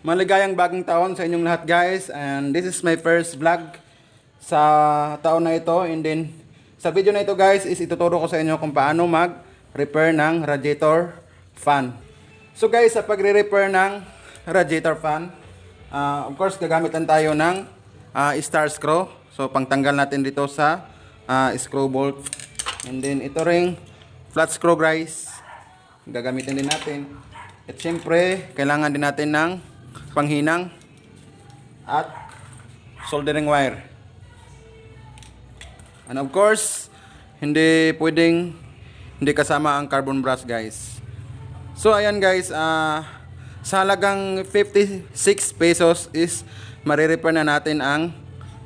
Maligayang bagong taon sa inyong lahat guys and this is my first vlog sa taon na ito and then sa video na ito guys is ituturo ko sa inyo kung paano mag repair ng radiator fan. So guys sa pagre-repair ng radiator fan ah, of course gagamitan tayo ng ah, star screw. So pangtanggal natin dito sa ah, screw bolt and then ito ring flat screw guys gagamitin din natin. At syempre, kailangan din natin ng panghinang at soldering wire. And of course, hindi pwedeng hindi kasama ang carbon brush guys. So ayan guys, ah sa halagang 56 pesos is marirepair na natin ang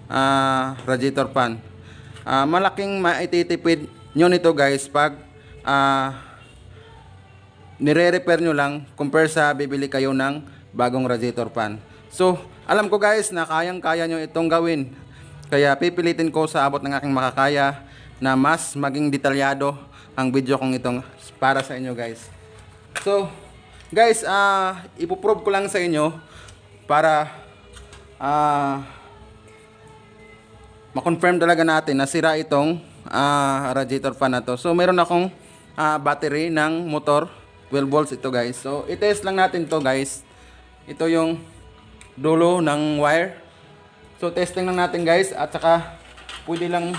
ah, radiator fan. Ah, malaking maititipid nyo nito guys pag ah, nire-repair nyo lang compare sa bibili kayo ng bagong radiator fan. So, alam ko guys na kayang-kaya nyo itong gawin. Kaya pipilitin ko sa abot ng aking makakaya na mas maging detalyado ang video kong itong para sa inyo guys. So, guys, ah ipoprove ko lang sa inyo para ah ma-confirm talaga natin na sira itong ah, radiator fan na to. So, meron akong ah, battery ng motor 12 volts ito guys. So, i-test lang natin to guys. Ito yung dulo ng wire. So, testing lang natin guys. At saka, pwede lang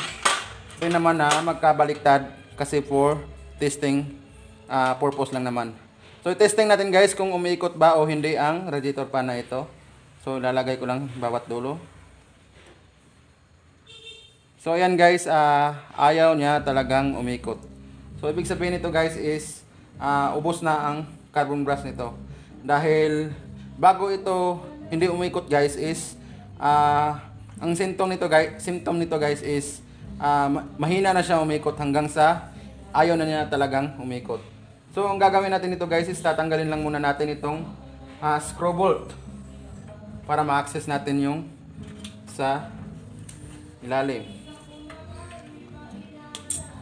rin naman na magkabaliktad kasi for testing ah, purpose lang naman. So, testing natin guys kung umiikot ba o hindi ang radiator fan na ito. So, lalagay ko lang bawat dulo. So, ayan guys, ah, ayaw niya talagang umikot. So, ibig sabihin nito guys is ah, ubos na ang carbon brush nito. Dahil bago ito hindi umikot guys is ah, ang symptom nito guys, symptom nito guys is ma- mahina na siya umikot hanggang sa ayaw na niya talagang umikot. So, ang gagawin natin nito guys is tatanggalin lang muna natin itong ah, screw bolt para ma-access natin yung sa ilalim.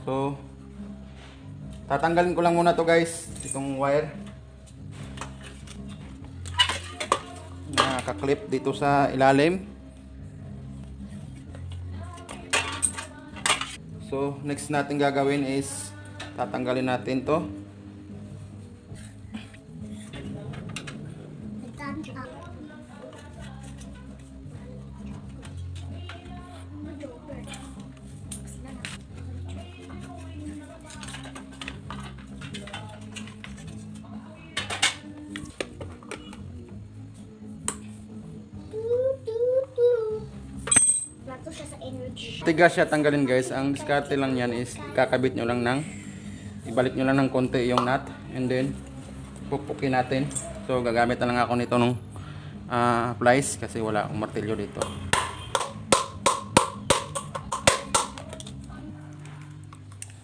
So, tatanggalin ko lang muna to guys, itong wire. Nakaklip dito sa ilalim. So, next natin gagawin is tatanggalin natin to. Tigas siya tanggalin guys. Ang diskarte lang yan is kakabit nyo lang ng ibalik nyo lang ng konti yung nut and then pupukin natin. So gagamit na lang ako nito nung ah, plies kasi wala akong martilyo dito.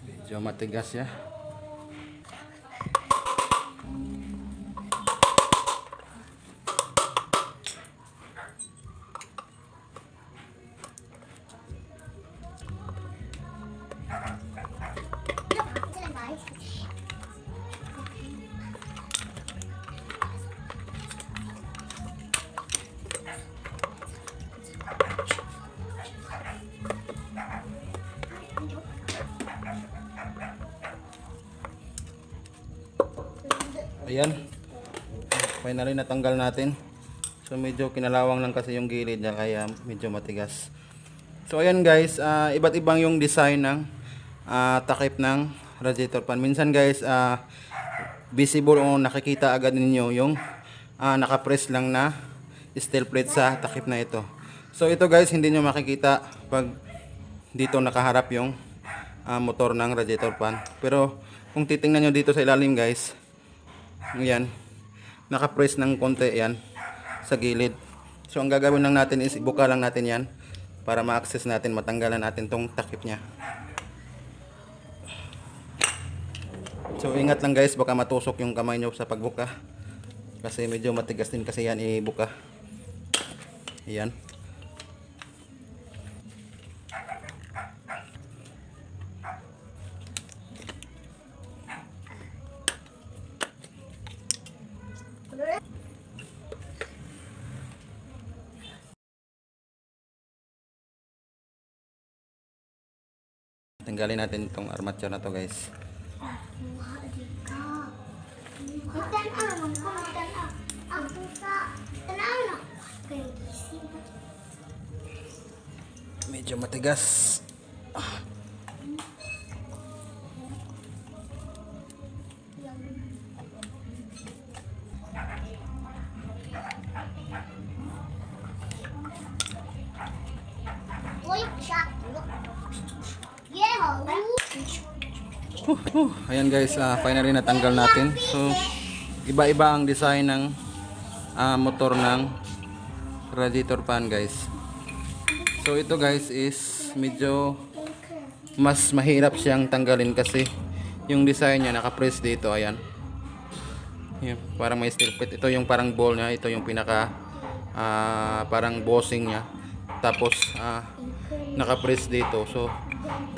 Medyo matigas siya. Ayan. Finally natanggal natin. So medyo kinalawang lang kasi yung gilid niya kaya medyo matigas. So ayan guys, ah, iba't ibang yung design ng ah, takip ng radiator fan. Minsan guys, ah, visible o nakikita agad ninyo yung ah, nakapress lang na steel plate sa takip na ito. So ito guys, hindi nyo makikita pag dito nakaharap yung ah, motor ng radiator fan. Pero kung titingnan nyo dito sa ilalim guys, Ayan. Naka-press ng konti yan sa gilid. So ang gagawin lang natin is ibuka lang natin yan para ma-access natin, matanggalan natin tong takip niya. So ingat lang guys, baka matusok yung kamay nyo sa pagbuka. Kasi medyo matigas din kasi yan ibuka. Ayan. Tanggalin natin itong armature na to guys. Magtanong ko, Ayan guys, ah, finally natanggal natin. So, iba-iba ang design ng ah, motor ng radiator fan guys. So ito guys is medyo mas mahirap siyang tanggalin kasi yung design niya naka-press dito, ayan. Yan, parang may steel plate. Ito yung parang ball niya, ito yung pinaka ah, parang bossing niya. Tapos ah, naka-press dito. So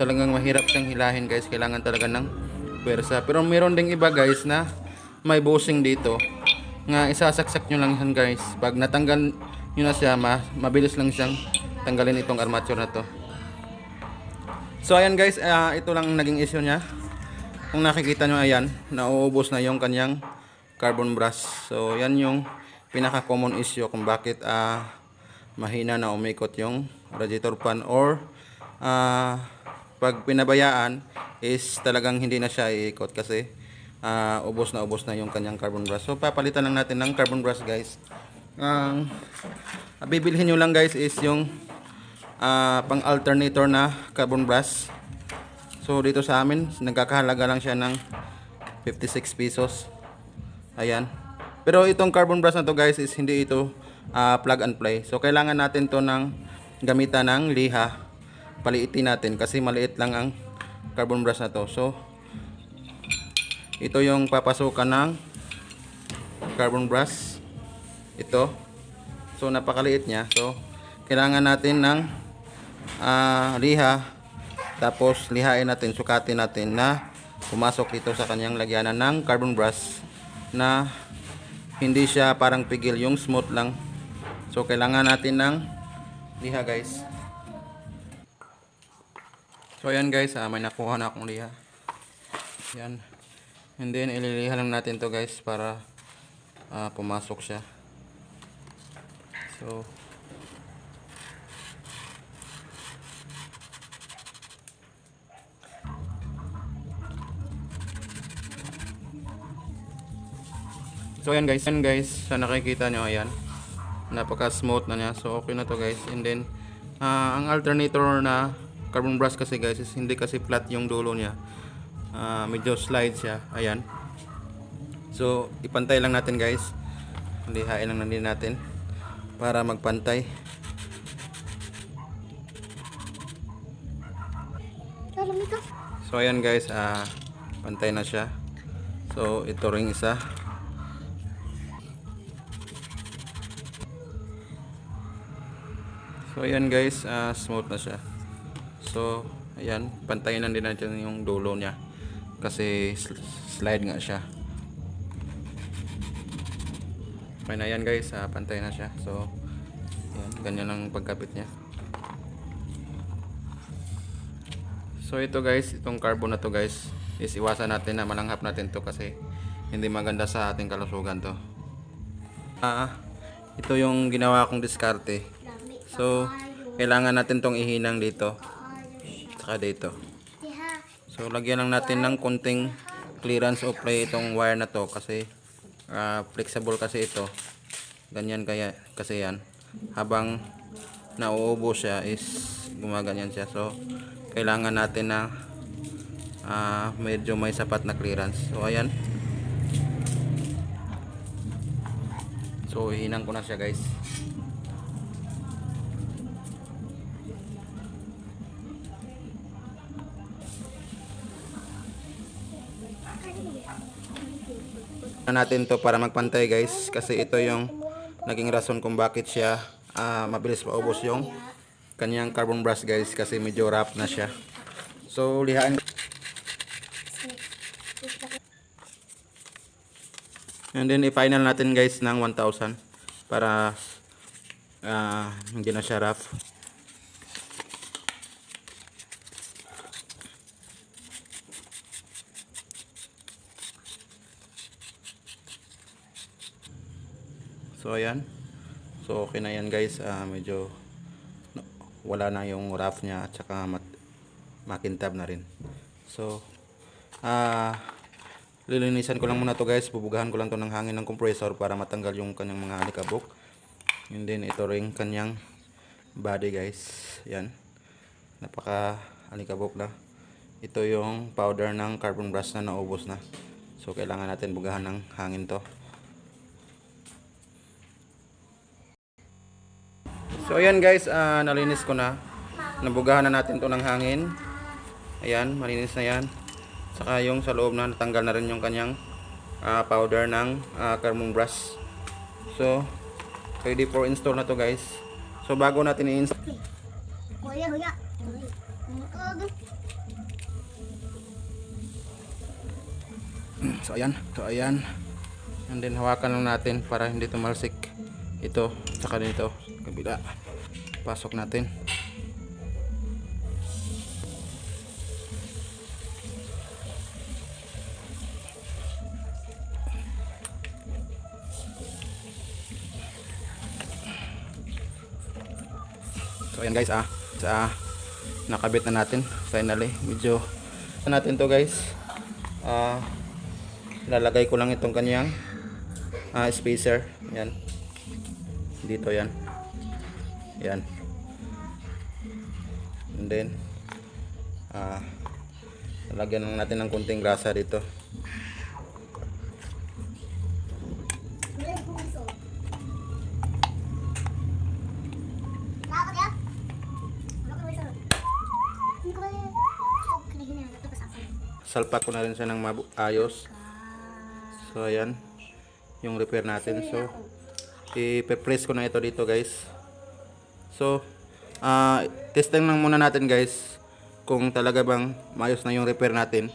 talagang mahirap siyang hilahin guys. Kailangan talaga ng pwersa. Pero meron ding iba guys na may bossing dito. Nga isasaksak nyo lang yan guys. Pag natanggal nyo na siya, ma mabilis lang siyang tanggalin itong armature na to. So ayan guys, ah, ito lang ang naging issue niya. Kung nakikita nyo ayan, nauubos na yung kanyang carbon brush. So yan yung pinaka common issue kung bakit ah, mahina na umikot yung radiator fan or ah, pag pinabayaan is talagang hindi na siya iikot kasi ah, ubos na ubos na yung kanyang carbon brush. So papalitan lang natin ng carbon brush guys. Ang bibilhin nyo lang guys is yung ah, pang alternator na carbon brush. So dito sa amin nagkakahalaga lang siya ng 56 pesos. Ayan. Pero itong carbon brush na to guys is hindi ito ah, plug and play. So kailangan natin to ng gamitan ng liha. Paliitin natin kasi maliit lang ang carbon brush na to. So ito yung papasukan ng carbon brush. Ito. So napakaliit niya. So kailangan natin ng ah, liha. Tapos lihain natin, sukatin natin na pumasok dito sa kanyang lagyanan ng carbon brush na hindi siya parang pigil, yung smooth lang. So kailangan natin ng liha guys. So ayan guys, ah, may nakuha na akong liha. Yan. And then ililiha lang natin to guys para ah, pumasok siya. So So ayan guys, yan guys, sa nakikita nyo ayan. Napaka smooth na niya. So okay na to guys. And then ah, ang alternator na carbon brush kasi guys is hindi kasi flat yung dulo niya. Ah, medyo slide siya. Ayan. So ipantay lang natin guys. Lihain lang din natin para magpantay. So ayan guys, ah pantay na siya. So ito ring isa. So ayan guys, ah, smooth na siya. So ayan, pantayin lang din natin yung dulo niya. Kasi sl- slide nga siya. Okay na yan guys, ah, pantay na siya. So ayan, ganyan ang pagkapit niya. So ito guys, itong carbon na to guys, is iwasan natin na malanghap natin to kasi hindi maganda sa ating kalusugan to. Ah, ito yung ginawa kong diskarte. So, kailangan natin tong ihinang dito. Saka dito. So, lagyan lang natin ng konting clearance o play itong wire na to kasi ah, flexible kasi ito. Ganyan kaya kasi yan. Habang nauubo siya is gumaganyan siya. So, kailangan natin na ah, medyo may sapat na clearance. So, ayan. So, hihinang ko na siya guys. Na natin to para magpantay guys? Kasi ito yung naging rason kung bakit siya ah, mabilis maubos yung kanyang carbon brush guys kasi medyo rough na siya. So lihaan and then i-final natin guys ng 1,000 para ah, hindi na siya rough So ayan. So okay na yan guys. Ah, medyo wala na yung rough niya at saka makintab na rin. So ah lilinisan ko lang muna to guys. Bubugahan ko lang to ng hangin ng compressor para matanggal yung kanyang mga alikabok. And then ito ring kanyang body guys. Yan. Napaka alikabok na. Ito yung powder ng carbon brush na naubos na. So kailangan natin bugahan ng hangin to. So ayan guys, ah, nalinis ko na. Nabugahan na natin to ng hangin. Ayan, malinis na yan. Saka yung sa loob na natanggal na rin yung kanyang ah, powder ng ah, carbon brush. So, ready for install na to guys. So bago natin i-install, Kuya, kuya. So ayan, so ayan. And then hawakan lang natin para hindi tumalsik ito tsaka dito kabila. Pasok natin. So ayan guys ah, sa nakabit na natin finally. Medyo natin to guys. Ah lalagay ko lang itong kanyang ah, spacer yan dito yan yan. And then ah lalagyan lang natin ng kunting grasa dito. Salpak ko na rin siya ng ayos. So ayan. Yung repair natin. So i-press ko na ito dito guys so ah testing lang muna natin guys kung talaga bang maayos na yung repair natin.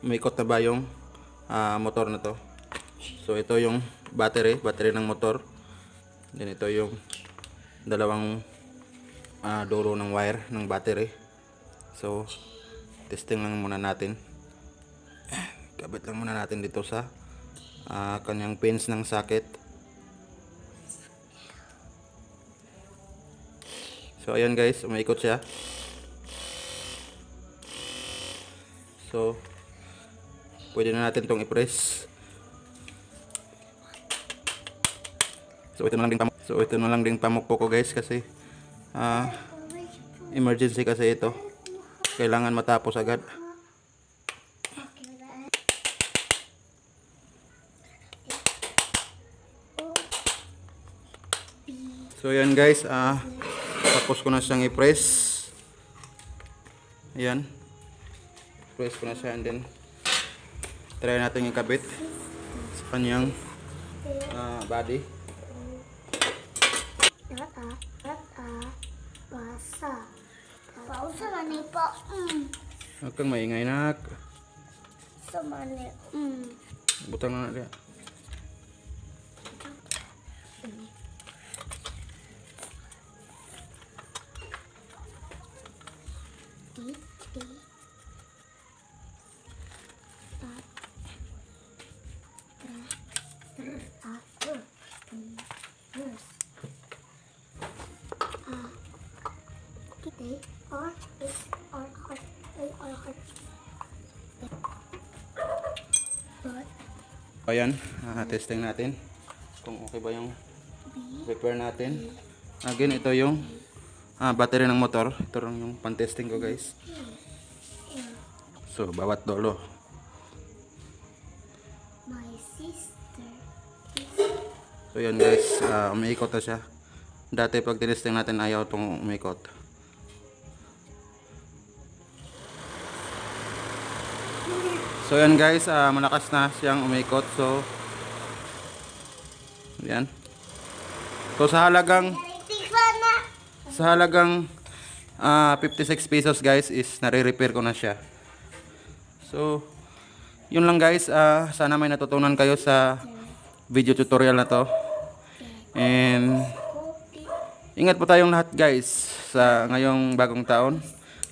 Umikot na ba yung ah, motor na to? So ito yung battery battery ng motor. Then ito yung dalawang ah, dulo ng wire ng battery. So testing lang muna natin. Kabit lang muna natin dito sa ah, kanyang pins ng socket so ayan guys. Umaikot siya. So pwede na natin tong i-press. So ito na lang din pamuk so ito na lang din pamukpo ko guys kasi ah emergency kasi ito. Kailangan matapos agad. So yan guys, ah tapos ko na siyang i-press. Ayan. Press ko na siya and then try natin ikabit sa kanyang ah, body. Rata, rata, basa. Pausa man eh po. Mm. Huwag kang maingay nak. Sa mani. Mm. Butang na na Di, Ayan, ah, testing natin kung okay ba yung repair natin. Again, ito yung ah, battery ng motor. Ito lang yung pan-testing ko guys. So, bawat dolo. my sister So yan guys, ah, umiikot na siya. Dati pag tinesting natin ayaw itong umikot. So yan guys, ah, malakas na siyang umikot. So yan. So sa halagang sa halagang ah, 56 pesos guys is nare-repair ko na siya. So yun lang guys, ah, sana may natutunan kayo sa video tutorial na to. And ingat po tayong lahat guys sa ngayong bagong taon.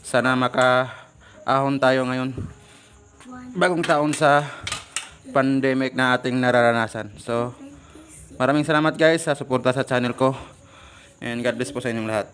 Sana makaahon tayo ngayon bagong taon sa pandemic na ating nararanasan. So, maraming salamat guys sa suporta sa channel ko. And God bless po sa inyong lahat.